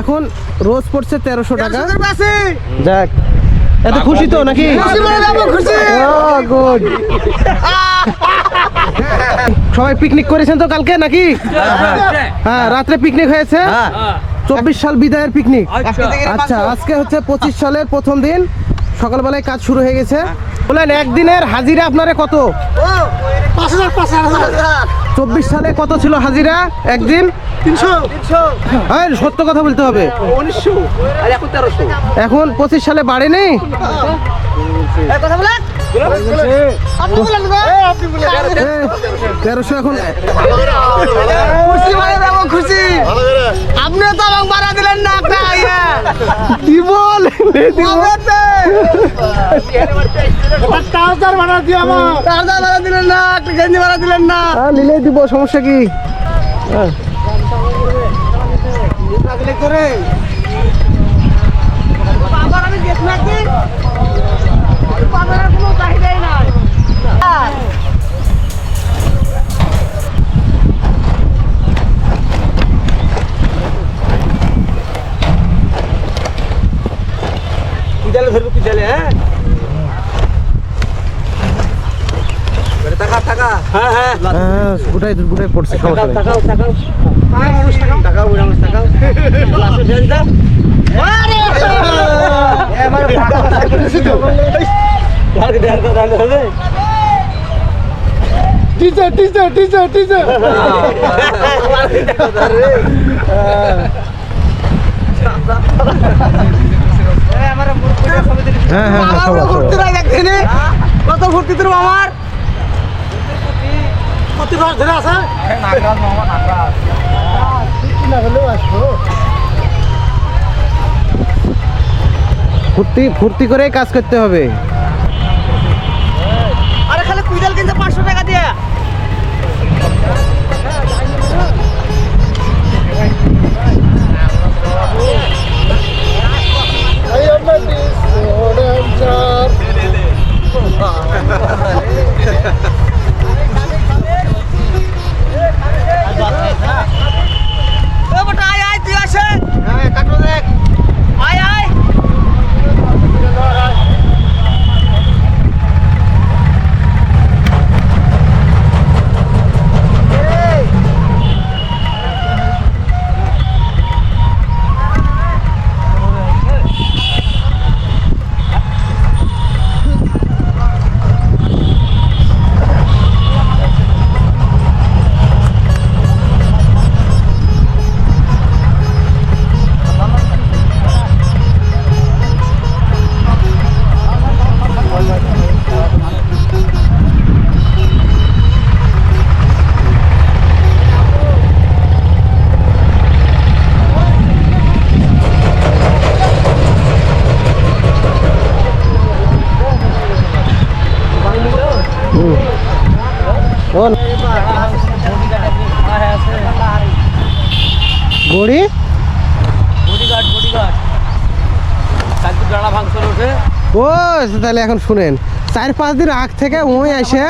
এখন রোজ পড়ছে তেরোশো টাকা। যাক। এত খুশি তো নাকি? খুশি মানে যাব, খুশি। গুড সবাই পিকনিক করেছেন তো কালকে নাকি? হ্যাঁ রাত্রে পিকনিক হয়েছে। চব্বিশ সাল বিদায়ের পিকনিক আচ্ছা। আজকে হচ্ছে পঁচিশ সালের প্রথম দিন। সকালবেলায় কাজ শুরু হয়ে গেছে। বলেন একদিনের হাজিরা আপনারে কত। চব্বিশ সালে কত ছিল হাজিরা একদিন? তিনশো। হ্যাঁ সত্য কথা বলতে হবে উনিশশো। আর এখন তেরোশো। এখন পঁচিশ সালে বাড়েনি এই কথা বলেন। আপনি বলেন গো। এ, তেরোশো এখন খুশি মানে। আপনিও তো আমাকে বাড়া দিলেন না একটা ইয়ে। কি বল দিলেন না, একটা গেঞ্জি বাড়া দিলেন না। নিলে দিব সমস্যা কি আবার আমি দেখব একদিন। বাবার আর কোনো চাহিদাই নাই। হ্যাঁ? গোটাই গোটাই পড়ছে সমস্যা নেই। টিচার টিচার টিচার টিচার কত ঘুরতে তোর আমার কত ধরে আছে ফুর্তি ফুর্তি করেই কাজ করতে হবে। আরে খালি কুইন্টাল কিনতে পাঁচশো টাকা গড়ি? ও তাহলে এখন শুনেন। চার পাঁচ দিন আগ থেকে ওই আসে